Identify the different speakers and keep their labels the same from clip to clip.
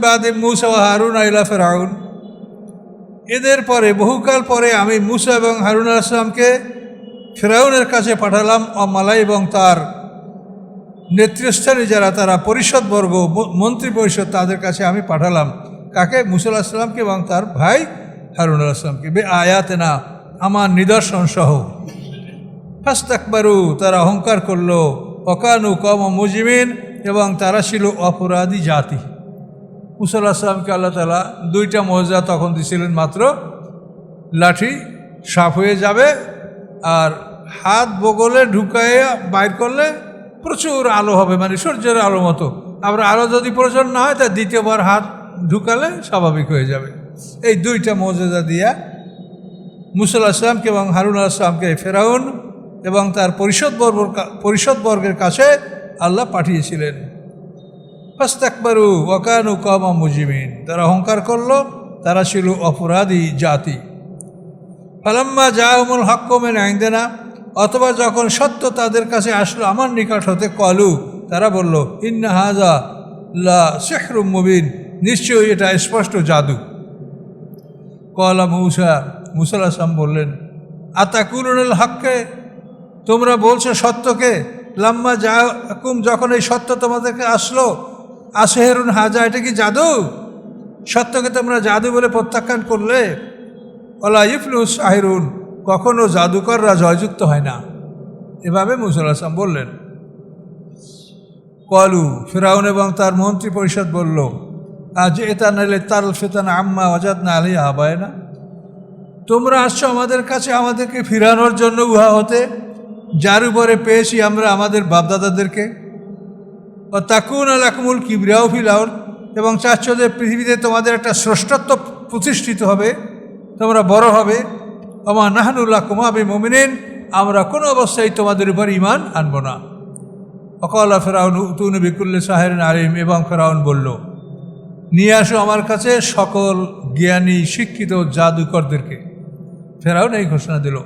Speaker 1: বাদে হারুন আইলা ফেরাউন এদের পরে, বহুকাল পরে আমি মুসা এবং হারুন আসলামকে ফেরাউনের কাছে পাঠালাম। অমালাই এবং তার নেতৃস্থানে যারা, তারা পরিষদবর্গ মন্ত্রী পরিষদ, তাদের কাছে আমি পাঠালাম। কাকে? মুসা আসলামকে এবং তার ভাই হারুন আসলামকে বে আয়াতে না আমার নিদর্শন সহ। ফাস্তাকবারু, তারা অহংকার করল। অকানু কম মুজিমিন এবং তারা ছিল অপরাধী জাতি। মুসাল্লাহ আসলামকে আল্লাহ তালা দুইটা মজা তখন দিছিলেন, মাত্র লাঠি সাফ হয়ে যাবে আর হাত বগলে ঢুকায়ে বাইর করলে প্রচুর আলো হবে মানে সূর্যের আলো মতো। আবার আলো যদি প্রয়োজন না হয়, তা দ্বিতীয়বার হাত ঢুকালে স্বাভাবিক হয়ে যাবে। এই দুইটা মর্যাদা দিয়া মুসল আসলামকে এবং হারুন আসলামকে ফেরাউন এবং তার পরিষদবর্গ পরিষদবর্গের কাছে আল্লাহ পাঠিয়েছিলেন। ফাস্তাকবারু ওয়াকানু কমা মুজিমিন তারা অহংকার করল, তারা ছিল অপরাধী জাতি। ফালাম্মা জাহমুল হক্কমেন আইন্দেনা, অথবা যখন সত্য তাদের কাছে আসলো আমার নিকট হতে কলু তারা বলল, ইন্না হাজা লা মুবিন। নিশ্চয়ই এটা স্পষ্ট জাদু। কলা মৌসা মুসাল আসলাম বললেন আতাকুল হককে? তোমরা বলছো সত্যকে? লাম্মা যা হুকুম যখন এই সত্য তোমাদেরকে আসলো আসেহেরুন হাজা, এটা কি জাদু? সত্যকে তোমরা জাদু বলে প্রত্যাখ্যান করলে? ওলা ইফলুস আহিরুন কখনো জাদুকররা জয়যুক্ত হয় না। এভাবে মুসুল আসলাম বললেন। কলু ফেরাউন এবং তার মন্ত্রী পরিষদ বলল, আজ এটা নাইলে তাল ফেতান আম্মা অজাদ না আলী আবায় না তোমরা আসছো আমাদের কাছে, আমাদেরকে ফিরানোর জন্য উহা হতে। যার উপরে পেয়েছি আমরা আমাদের বাপদাদাদেরকে। ও তাকুন আল আকমুল কিবরিয়াও ফিলাউল এবং চাচ্ছ যে পৃথিবীতে তোমাদের একটা শ্রেষ্ঠত্ব প্রতিষ্ঠিত হবে, তোমরা বড় হবে। আমার নাহানুল্লাহ কুমাবি মমিনিন, আমরা কোনো অবস্থায় তোমাদের উপর ইমান আনব না। অকলা ফেরাউন, উতুন বিকুল্লে সাহেরিন আলিম, এবং ফেরাউন বলল, নিয়ে আসো আমার কাছে সকল জ্ঞানী, শিক্ষিত, জাদুকরদেরকে। ফেরাউন এই ঘোষণা দিল।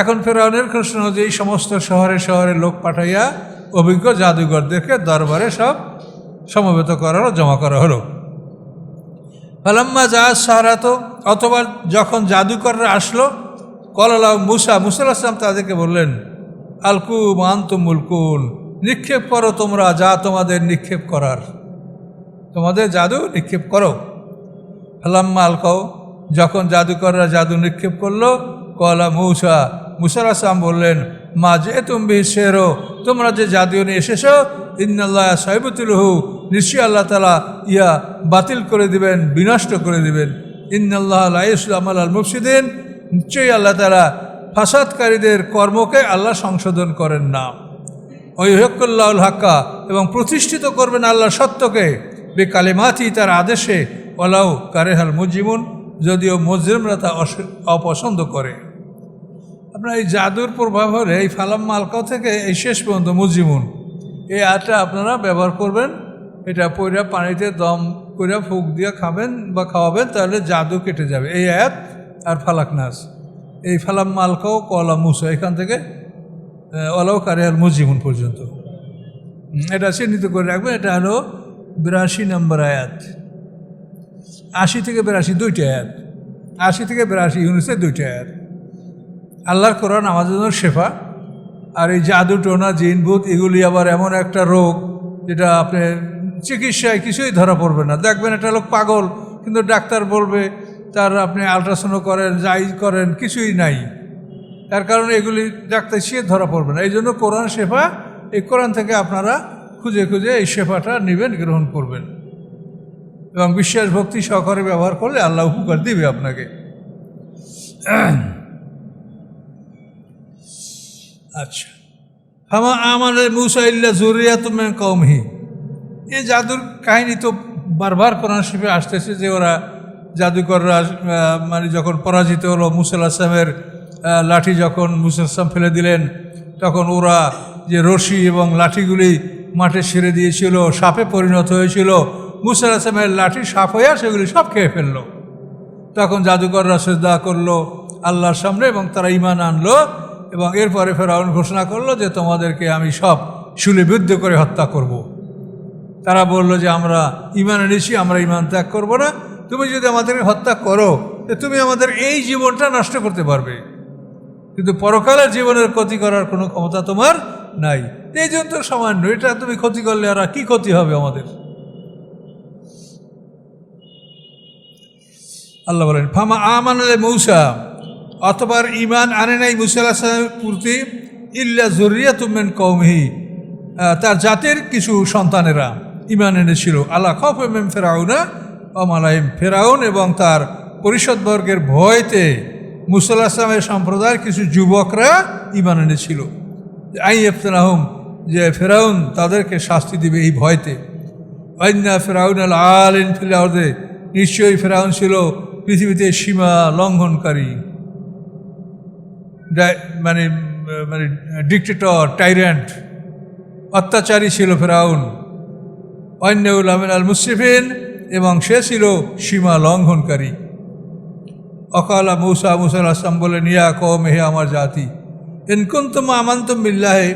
Speaker 1: এখন ফেরাউনের ঘোষণা যে এই সমস্ত শহরে শহরে লোক পাঠাইয়া অভিজ্ঞ জাদুঘরদেরকে দরবারে সব সমবেত করা হলো জমা করা হলো। ফালাম্মা জাহাজ সাহারা তো অথবা যখন জাদুকররা আসলো কলালা মুসা মুসাল আসলাম তাদেরকে বললেন, আলকু মুলকুন, নিক্ষেপ করো তোমরা যা তোমাদের নিক্ষেপ করার। তোমাদের জাদু নিক্ষেপ করো। ফালাম্মা আলকাও, যখন জাদুকররা জাদু নিক্ষেপ করল, কলা মৌসা মুসার আসলাম বললেন, মা যে তুমি শেরো তোমরা যে জাতীয় নিয়ে এসেছ, ইন্নাল্লাহ সাহেবতুলহু নিশ্চয়ই আল্লাহ তালা ইয়া বাতিল করে দিবেন, বিনষ্ট করে দিবেন। ইন্নাল্লাহ আলাইসলাম আল মুফসিদিন। নিশ্চয়ই আল্লাহ তালা ফাসাদকারীদের কর্মকে আল্লাহ সংশোধন করেন না। ওই হকুল্লাউল হাক্কা, এবং প্রতিষ্ঠিত করবেন আল্লাহ সত্যকে। বে কালেমাথি তার আদেশে ওলাও কারেহাল মুজিমুন যদিও মজরিমরা তা অপছন্দ করে। আপনার এই জাদুর প্রভাব হলে এই ফালাম মালকা থেকে এই শেষ পর্যন্ত মুজিমুন এই আটটা আপনারা ব্যবহার করবেন, এটা পয়রা পানিতে দম করে ফুক দিয়ে খাবেন বা খাওয়াবেন, তাহলে জাদু কেটে যাবে। এই আয়াত আর ফালাক নাস। এই ফালাম মালকাও কলা মুসা, এখান থেকে অলাও কারিয়াল মুজিমুন পর্যন্ত। এটা চিহ্নিত করে রাখবেন, এটা হলো বিরাশি নম্বর আয়াত। আশি থেকে বিরাশি দুইটা আয়াত। আশি থেকে বিরাশি ইউনিসের দুইটা আয়াত। আল্লাহর কোরআন আমাদের জন্য শেফা। আর এই জাদু টোনা, জিন, ভূত, এগুলি আবার এমন একটা রোগ যেটা আপনি চিকিৎসায় কিছুই ধরা পড়বে না। দেখবেন একটা লোক পাগল, কিন্তু ডাক্তার বলবে, তার আপনি আলট্রাসাউন্ড করেন, যাই করেন, কিছুই নাই। তার কারণে এগুলি ডাক্তার সে ধরা পড়বে না। এই জন্য কোরআন শেফা, এই কোরআন থেকে আপনারা খুঁজে খুঁজে এই শেফাটা নেবেন, গ্রহণ করবেন। এবং বিশ্বাস ভক্তি সহকারে ব্যবহার করলে আল্লাহ উপকার দিবে আপনাকে। আচ্ছা। হামা আমাদের মুসা ইল্লা জুরিয়া তুমি কমহি এই জাদুর কাহিনী তো বারবার কোরআন শিফে আসতেছে যে ওরা জাদুকররা মানে যখন পরাজিত হলো আসলামের লাঠি যখন আসলাম ফেলে দিলেন, তখন ওরা যে রশি এবং লাঠিগুলি মাঠে ছেড়ে দিয়েছিল, সাপে পরিণত হয়েছিল আসলামের লাঠি সাপ হইয়া সেগুলি সব খেয়ে ফেলল। তখন জাদুকররা শ্রদ্ধা করল আল্লাহর সামনে এবং তারা ইমান আনলো। এবং এরপরে ফেরাউন ঘোষণা করল যে তোমাদেরকে আমি সব শুলে বিদ্ধ করে হত্যা করব। তারা বলল যে আমরা ইমান এনেছি, আমরা ইমান ত্যাগ করব না। তুমি যদি আমাদেরকে হত্যা করো তুমি আমাদের এই জীবনটা নষ্ট করতে পারবে। কিন্তু পরকালের জীবনের ক্ষতি করার কোনো ক্ষমতা তোমার নাই। এই জন্য তো সামান্য, এটা তুমি ক্ষতি করলে আর কি ক্ষতি হবে আমাদের? আল্লাহ বলেন, ফামা আমান মৌসা অতবার ইমান আনে নাই মুসা আলাহিসামের প্রতি ইল্লা জরুরিয়া তুমেন কৌমহি তার জাতের কিছু সন্তানেরা ইমান এনেছিল। আল্লাহ খফ এম ফেরাউনা অমালাইম ফেরাউন এবং তার পরিষদবর্গের ভয়তে মুসাল্লাহ আসলামের সম্প্রদায়ের কিছু যুবকরা ইমান এনেছিল। আই এফতনাহম যে ফেরাউন তাদেরকে শাস্তি দিবে এই ভয়তে। অন্যা ফেরাউন আল আল ইন নিশ্চয়ই ফেরাউন ছিল পৃথিবীতে সীমা লঙ্ঘনকারী। মানে মানে ডিক্টেটর টাইরেন্ট অত্যাচারী ছিল ফেরাউন। অন্যউল আমিন আল মুসরিফিন এবং সে ছিল সীমা লঙ্ঘনকারী। অকালা মৌসা মুসাল আসলাম বলে, নিয়া কম হে আমার জাতি ইনকুন তোমা আমান্তম বিল্লাহে,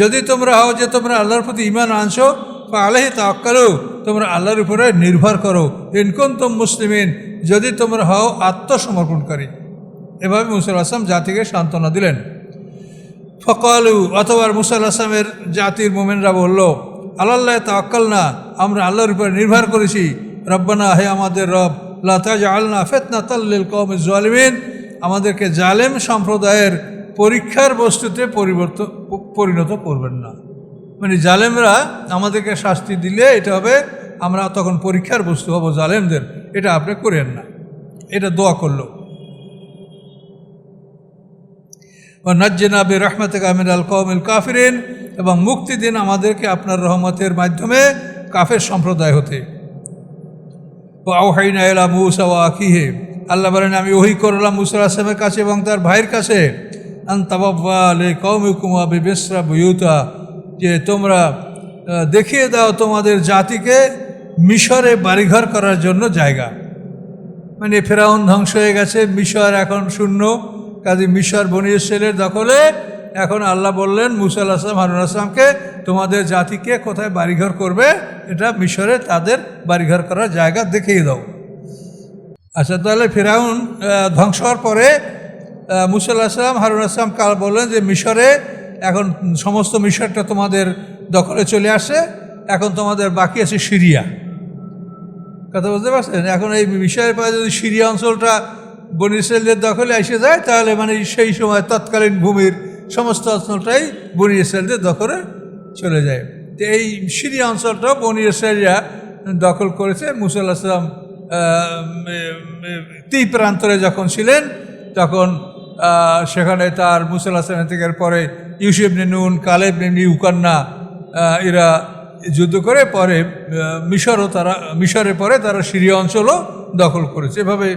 Speaker 1: যদি তোমরা হও যে তোমরা আল্লাহর প্রতি ইমান আনছো বা আল্লাহে তাক্কালো তোমরা আল্লাহর উপরে নির্ভর করো। ইনকুন তোম মুসলিমিন, যদি তোমরা হও আত্মসমর্পণকারী। এভাবে মুসাল আসলাম জাতিকে সান্ত্বনা দিলেন। ফকালু, অথবা মুসাল আসলামের জাতির মোমেনরা বলল আল্লাহ তাক্কাল না আমরা আল্লাহর উপরে নির্ভর করেছি। রব্বানা, হে আমাদের রব লাতাজ আলনা ফেতনা তাল্লিল কম জালিমিন আমাদেরকে জালেম সম্প্রদায়ের পরীক্ষার বস্তুতে পরিবর্তন পরিণত করবেন না। মানে জালেমরা আমাদেরকে শাস্তি দিলে এটা হবে, আমরা তখন পরীক্ষার বস্তু হব জালেমদের। এটা আপনি করেন না। এটা দোয়া করল। ও নাজ্জেনা বে রহমত কামিন আল কৌমিল কাফিরিন এবং মুক্তি দিন আমাদেরকে আপনার রহমতের মাধ্যমে কাফের সম্প্রদায় হতে। ও আউহাইনা এলা মুসা ও আকিহে আল্লাহ বলেন, আমি ওহি করলাম মুসা আসলামের কাছে এবং তার ভাইয়ের কাছে। যে তোমরা দেখিয়ে দাও তোমাদের জাতিকে মিশরে বাড়িঘর করার জন্য জায়গা। মানে ফেরাউন ধ্বংস হয়ে গেছে, মিশর এখন শূন্য। কাজে মিশর বনি ইসরায়েলের দখলে, এখন আল্লাহ বললেন, মুসা আসলাম হারুন আসলামকে তোমাদের জাতিকে কোথায় বাড়িঘর করবে? এটা মিশরে তাদের বাড়িঘর করার জায়গা দেখিয়ে দাও। আচ্ছা তাহলে ফেরাউন ধ্বংস হওয়ার পরে মুসা আসলাম হারুন আসলাম কাল বললেন যে, মিশরে এখন সমস্ত মিশরটা তোমাদের দখলে চলে আসে, এখন তোমাদের বাকি আছে সিরিয়া। কথা বুঝতে পারছেন? এখন এই মিশরের পরে যদি সিরিয়া অঞ্চলটা বনি ইসরায়েলদের দখলে এসে যায়, তাহলে মানে সেই সময় তৎকালীন ভূমির সমস্ত অঞ্চলটাই বনি ইসরায়েলদের দখলে চলে যায়। তো এই সিরিয়া অঞ্চলটাও বনি ইসরায়েলরা দখল করেছে। মুসাল্লাহ সাল্লাম তীর প্রান্তরে যখন ছিলেন, তখন সেখানে তার মুসাল্লাহ সাল্লাম থেকে পরে ইউসুফ নুন, কালেব নেমনি উকান্না এরা যুদ্ধ করে পরে মিশরও তারা মিশরের পরে তারা সিরিয়া অঞ্চলও দখল করেছে। এভাবে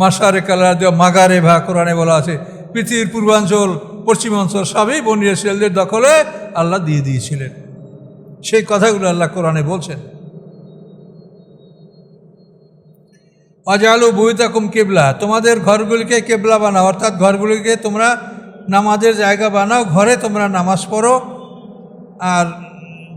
Speaker 1: মাসারে কালার দেওয়া মাগারে ভা কোরআনে বলা আছে, পৃথিবীর পূর্বাঞ্চল, পশ্চিমাঞ্চল সবই বনি ইসরায়েলদের দখলে আল্লাহ দিয়ে দিয়েছিলেন। সেই কথাগুলো আল্লাহ কোরআনে বলছেন। অজালু বুইতাকুম কেবলা, তোমাদের ঘরগুলিকে কেবলা বানাও, অর্থাৎ ঘরগুলিকে তোমরা নামাজের জায়গা বানাও, ঘরে তোমরা নামাজ পড়ো, আর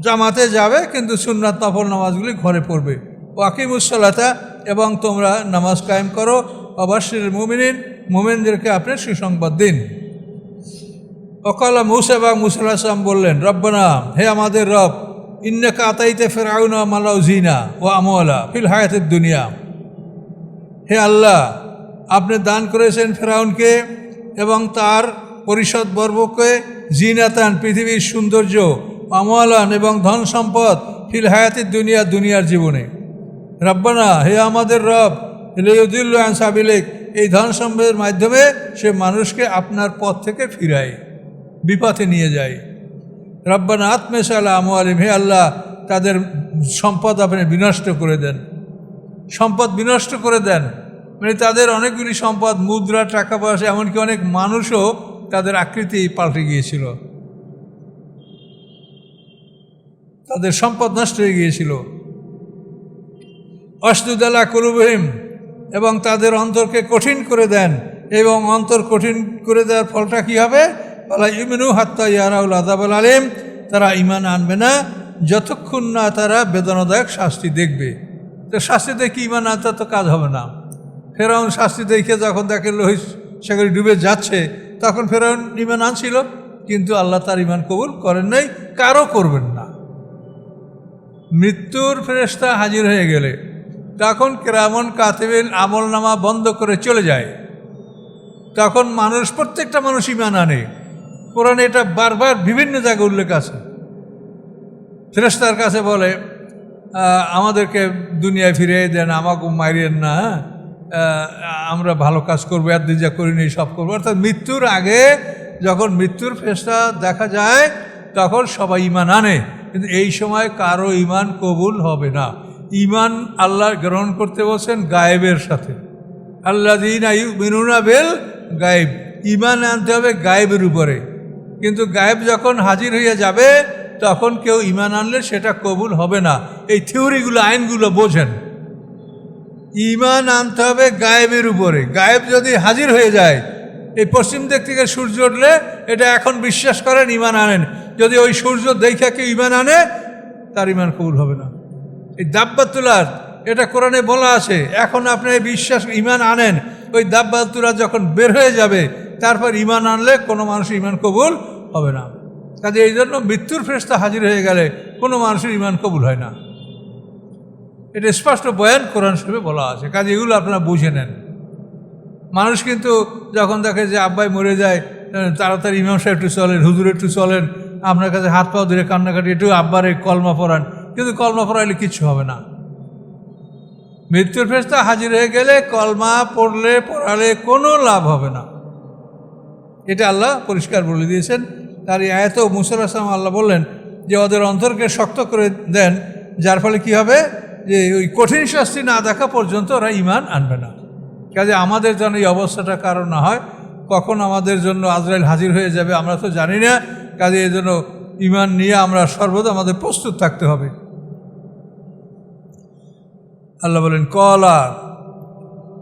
Speaker 1: জামাতে যাবে, কিন্তু সুন্নাত নফল নামাজগুলি ঘরে পড়বে। ওয়াকিমুসলাতা এবং তোমরা নামাজ কায়েম করো অবশ্যের মুমিনিন, মুমিনদেরকে আপনি সুসংবাদ দিন। অকালা মুসা এবং মুসাল্লাম বললেন, রব্বানা, হে আমাদের রব, ইন্নাকা আতাইতে ফেরাউনা মালাউ জিনা ও আমলা ফিল হায়াতের দুনিয়া। হে আল্লাহ, আপনি দান করেছেন ফেরাউনকে এবং তার পরিষদ বর্বকে জিনাতান পৃথিবীর সৌন্দর্য আমলান এবং ধন সম্পদ ফিল হায়াতের দুনিয়া, দুনিয়ার জীবনে। রব্বানা, হে আমাদের রব লেউদুল্ল এই ধন সম্পদের মাধ্যমে সে মানুষকে আপনার পথ থেকে ফিরায়, বিপথে নিয়ে যায়। রব্বানা আত্মেশালা আমআলিম হে আল্লাহ, তাদের সম্পদ আপনি বিনষ্ট করে দেন। সম্পদ বিনষ্ট করে দেন। মানে তাদের অনেকগুলি সম্পদ, মুদ্রা, টাকা পয়সা, এমনকি অনেক মানুষও তাদের আকৃতি পাল্টে গিয়েছিল। তাদের সম্পদ নষ্ট হয়ে গিয়েছিল। অস্তুদালা কুলুবহিম এবং তাদের অন্তরকে কঠিন করে দেন এবং অন্তর কঠিন করে দেওয়ার ফলটা কী হবে? বলা ইমিনু হাত্তা ইয়ারাউল আদাবুল আলিম। তারা ইমান আনবে না, যতক্ষণ না তারা বেদনাদায়ক শাস্তি দেখবে। তো শাস্তি দেখে ইমান আনতে তো কাজ হবে না। ফেরাউন শাস্তি দেখে যখন দেখে লোহিত সাগরে ডুবে যাচ্ছে, তখন ফেরাউন ইমান আনছিল। কিন্তু আল্লাহ তার ইমান কবুল করেন নাই, কারও করবেন না। মৃত্যুর ফেরেস্তা হাজির হয়ে গেলে। তখন কেরামন কাতেবের আমল নামা বন্ধ করে চলে যায়, তখন মানুষ, প্রত্যেকটা মানুষ ইমান আনে। কোরআনে এটা বারবার বিভিন্ন জায়গায় উল্লেখ আছে। ফেরেস্তার কাছে বলে আমাদেরকে দুনিয়ায় ফিরিয়ে দেন আমাকে মারিয়েন না হ্যাঁ? আমরা ভালো কাজ করব, এত যা করিনি, সব করব। অর্থাৎ মৃত্যুর আগে যখন মৃত্যুর ফেসটা দেখা যায়, তখন সবাই ইমান আনে। কিন্তু এই সময় কারও ইমান কবুল হবে না। ইমান আল্লাহ গ্রহণ করতে বসেন গায়েবের সাথে। আল্লাহ দিন মিনুনা বেল গায়েব। ইমান আনতে হবে গায়েবের উপরে। কিন্তু গায়েব যখন হাজির হয়ে যাবে, তখন কেউ ইমান আনলে সেটা কবুল হবে না। এই থিওরিগুলো, আইনগুলো বোঝেন। ইমান আনতে হবে গায়েবের উপরে। গায়েব যদি হাজির হয়ে যায়, এই পশ্চিম দিক থেকে সূর্য উঠলে এটা এখন বিশ্বাস করেন ইমান আনেন। যদি ওই সূর্য দেখে কেউ ইমান আনে, তার ইমান কবুল হবে না। এই দাব্বাতুলার, এটা কোরআনে বলা আছে, এখন আপনি বিশ্বাস ইমান আনেন, ওই দাব্বাতুলা যখন বের হয়ে যাবে, তারপর ইমান আনলে কোনো মানুষ ইমান কবুল হবে না। কাজে এই জন্য মৃত্যুর ফেরস্তা হাজির হয়ে গেলে কোনো মানুষের ইমান কবুল হয় না। এটা স্পষ্ট বয়ান কোরআন শরীফে বলা আছে, কাজে এগুলো আপনারা বুঝে নেন। মানুষ কিন্তু যখন দেখে যে আব্বাই মরে যায়, তাড়াতাড়ি ইমাম সাহেব একটু চলেন, হুজুর একটু চলেন, আপনার কাছে হাত পা ধরে কান্নাকাটি, একটু আব্বারে কলমা পড়ান কিন্তু কলমা পড়াইলে কিছু হবে না। মৃত্যুর ফেরস্তা হাজির হয়ে গেলে কলমা পড়লে, পড়ালে কোনো লাভ হবে না। এটা আল্লাহ পরিষ্কার বলে দিয়েছেন। তার এই আয়ত মুসাল আসলাম আল্লাহ বললেন যে, ওদের অন্তরকে শক্ত করে দেন, যার ফলে কি হবে? যে ওই কঠিন শাস্তি না দেখা পর্যন্ত ওরা ইমান আনবে না। কাজে আমাদের যেন এই অবস্থাটা কারণ না হয়, কখন আমাদের জন্য আজরাইল হাজির হয়ে যাবে আমরা তো জানি না। কাজে এই জন্য ইমান নিয়ে আমরা সর্বদা আমাদের প্রস্তুত থাকতে হবে। আল্লাহ বলেন, কলা,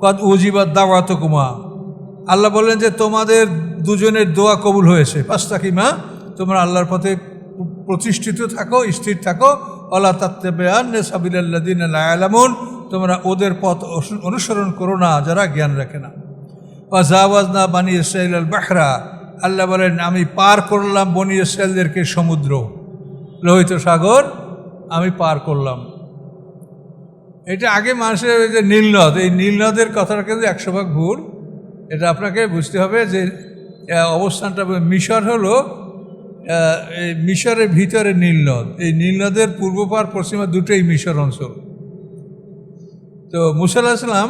Speaker 1: কদ উজিবাদ দাওয়াত কুমা আল্লাহ বললেন যে, তোমাদের দুজনের দোয়া কবুল হয়েছে। পাঁচটা কিমা তোমরা আল্লাহর পথে প্রতিষ্ঠিত থাকো, স্থির থাকো। আল্লাহ তাত্তে বেয়ান সাবিল্লাদিন আলামুন তোমরা ওদের পথ অনুসরণ করো না, যারা জ্ঞান রাখে না। ওয়াজাওয়াজ না বানি ইসরাইল আল বাহরা, আল্লাহ বলেন, আমি পার করলাম বনি ইসরায়েলদেরকে সমুদ্র। লোহিত সাগর, আমি পার করলাম। এটা আগে মানুষের ওই যে নীলনদ এই নীলনদের কথাটা কিন্তু একশো ভাগ ভুল। এটা আপনাকে বুঝতে হবে যে অবস্থানটা মিশর হলো এই মিশরের ভিতরে নীলনদ এই নীলনদের পূর্ব পার পশ্চিমা দুটোই মিশর অঞ্চল তো মুসাল্লাহ ইসলাম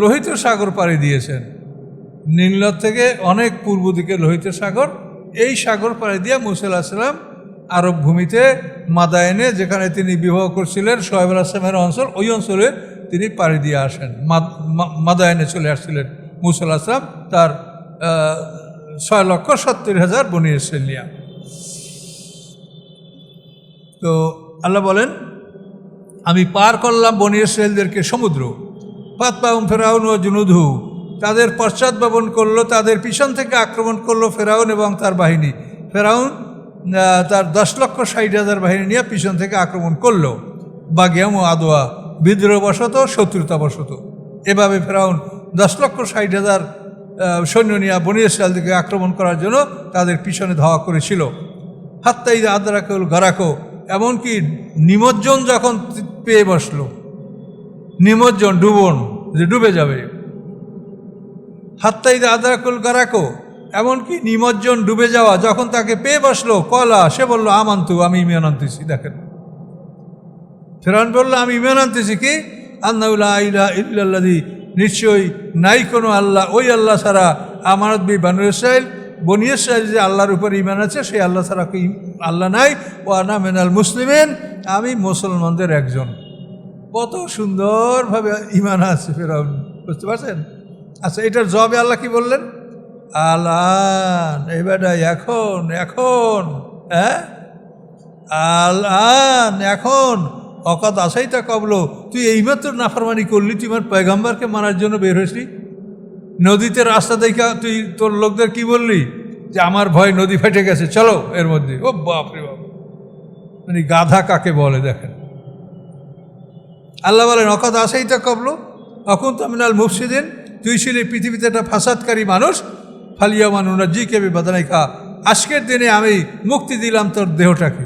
Speaker 1: লোহিত সাগর পাড়ি দিয়েছেন। নীলনদ থেকে অনেক পূর্ব দিকে লোহিত সাগর, এই সাগর পাড়ি দিয়ে মুসাল্লাহ ইসলাম আরব ভূমিতে মাদায়নে যেখানে তিনি বিবাহ করছিলেন, সোহেব আসলামের অঞ্চল, ওই অঞ্চলে তিনি পাড়ি দিয়ে আসেন। মাদায়নে চলে আসছিলেন মুসাল্লাহ আসলাম তার ছয় লক্ষ সত্তর হাজার বনি ইসরায়েলিয়া তো আল্লাহ বলেন, আমি পার করলাম বনি ইসরায়েলদেরকে সমুদ্র। পাতপাউম ফেরাউন ও জুনুধু তাদের পশ্চাৎভাবন করল, তাদের পিছন থেকে আক্রমণ করল ফেরাউন এবং তার বাহিনী। ফেরাউন তার দশ লক্ষ ষাট হাজার বাহিনী নিয়ে পিছন থেকে আক্রমণ করল। ও আদোয়া বিদ্রোহবশত, শত্রুতাবশত। এভাবে ফেরাউন দশ লক্ষ ষাট হাজার সৈন্য নিয়ে বনি ইসরায়েলদেরকে আক্রমণ করার জন্য তাদের পিছনে ধাওয়া করেছিল। হাত্তাই আদরাকুল গরাকো এমনকি নিমজ্জন যখন পেয়ে বসল, নিমজ্জন ডুবন যে ডুবে যাবে। হাত্তাই আদরাকুল গরাকো এমনকি নিমজ্জন ডুবে যাওয়া, যখন তাকে পেয়ে বসল, কলা, সে বলল, আমান্তু, আমি ইমান আনতেছি, দেখেন। ফেরান বলল, আমি ইমান আনতেছি কি? আন্নাউল্লাহ ইলা ইল্লাল্লাদি নিশ্চয়ই নাই কোনো আল্লাহ, ওই আল্লাহ ছাড়া আমানত বি বানু ইসরাইল যে আল্লাহর উপর ইমান আছে, সেই আল্লাহ ছাড়া কি আল্লাহ নাই? ও আনা মেনাল মুসলিমেন, আমি মুসলমানদের একজন। কত সুন্দরভাবে ইমান আছে ফেরাউন, বুঝতে পারছেন? আচ্ছা এটার জবাবে আল্লাহ কি বললেন? আলান। এবারে এখন এখন হ্যাঁ? আলান, এখন। অকাত আসাই তা কবলো। তুই এইমাত্র নাফারমানি করলি, তুই আমার পয়গাম্বারকে মারার জন্য বের হয়েছিলি? নদীতে রাস্তা দেখা, তুই তোর লোকদের কি বললি? যে আমার ভয় নদী ফেটে গেছে, চলো এর মধ্যে। ও বাপরে বাপ। মানে গাধা কাকে বলে, দেখেন। আল্লাহ বলেন অকদ আসেই তা কবলো? অকুন তামিনাল মুফসিদিন, তুই ছিলি পৃথিবীতে একটা ফাসাদকারী মানুষ ফালিয়া মানুনা, জি কেবি বাদানাইকা আজকের দিনে আমি মুক্তি দিলাম তোর দেহটাকে।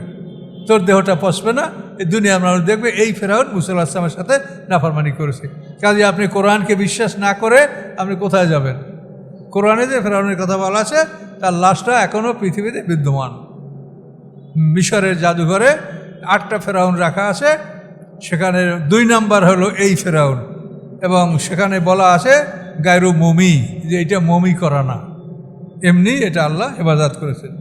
Speaker 1: তোর দেহটা পচবে না, এই দুনিয়ার মানুষ দেখবে এই ফেরাউন মুসল্লা আসলামের সাথে নাফারমানি করেছে। কাজে আপনি কোরআনকে বিশ্বাস না করে আপনি কোথায় যাবেন? কোরআনে যে ফেরাউনের কথা বলা আছে, তার লাশটা এখনও পৃথিবীতে বিদ্যমান। মিশরের জাদুঘরে আটটা ফেরাউন রাখা আছে, সেখানে দুই নাম্বার হলো এই ফেরাউন। এবং সেখানে বলা আছে, গায়রু মমি, যে এটা মমি করা না। এমনি এটা আল্লাহ হেফাজত করেছেন।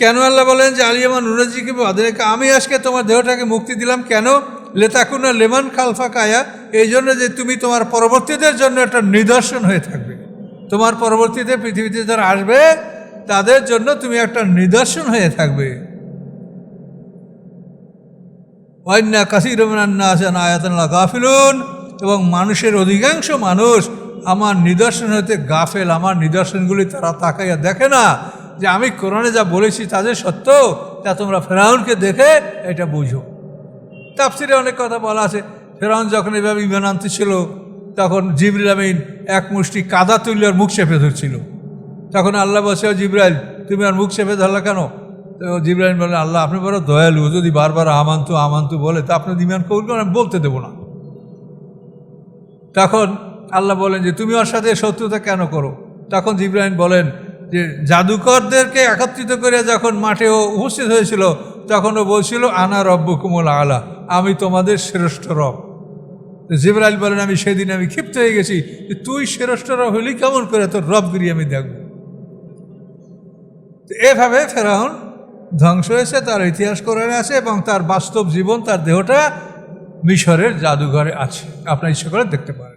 Speaker 1: কেন আল্লাহ বলেন যে আলিয়ামা নুরাজিকে বাদেরকে আমি আজকে তোমার দেহটাকে মুক্তি দিলাম কেন? লেতাকুনা লেমান খালফা কায়া, এই জন্য যে তুমি তোমার পরবর্তীদের জন্য একটা নিদর্শন হয়ে থাকবে। তোমার পরবর্তীতে পৃথিবীতে যারা আসবে, তাদের জন্য তুমি একটা নিদর্শন হয়ে থাকবে। অন্যা কাসির আছেন আয়াতান্লা গাফিলুন, এবং মানুষের অধিকাংশ মানুষ আমার নিদর্শন হতে গাফেল, আমার নিদর্শনগুলি তারা তাকাইয়া দেখে না যে আমি কোরআনে যা বলেছি তাদের সত্য, তা তোমরা ফেরাউনকে দেখে এটা বুঝো। তাফসিরে অনেক কথা বলা আছে, ফেরাউন যখন এভাবে ইমান আনতে ছিল তখন জিবরিল আমিন এক মুষ্টি কাদা তুললে ওর মুখ চেপে ধরছিল। তখন আল্লাহ বসে "ও জিব্রাইল, তুমি আর মুখ চেপে ধরলা কেন? তো জিব্রাইল বলেন আল্লাহ, আপনি বড় দয়ালু যদি বারবার আমান্তু আমান্তু বলে, তা আপনি ইমান কবুল করেন বলতে দেবো না। তখন আল্লাহ বলেন যে, তুমি ওর সাথে শত্রুতা কেন করো? তখন জিব্রাহিম বলেন যে, জাদুকরদেরকে একত্রিত করে যখন মাঠে ও উপস্থিত হয়েছিল, তখন ও বলছিল, আনা রব্য কুমল আলা, আমি তোমাদের শ্রেষ্ঠ রব জিব্রাইল বলেন, আমি সেদিন আমি ক্ষিপ্ত হয়ে গেছি যে, তুই শ্রেষ্ঠ রব হলি, কেমন করে তোর রবগিরি আমি দেখব? এভাবে ফেরাউন ধ্বংস হয়েছে, তার ইতিহাস করে আছে এবং তার বাস্তব জীবন, তার দেহটা মিশরের জাদুঘরে আছে। আপনার ইচ্ছে করে দেখতে পারেন।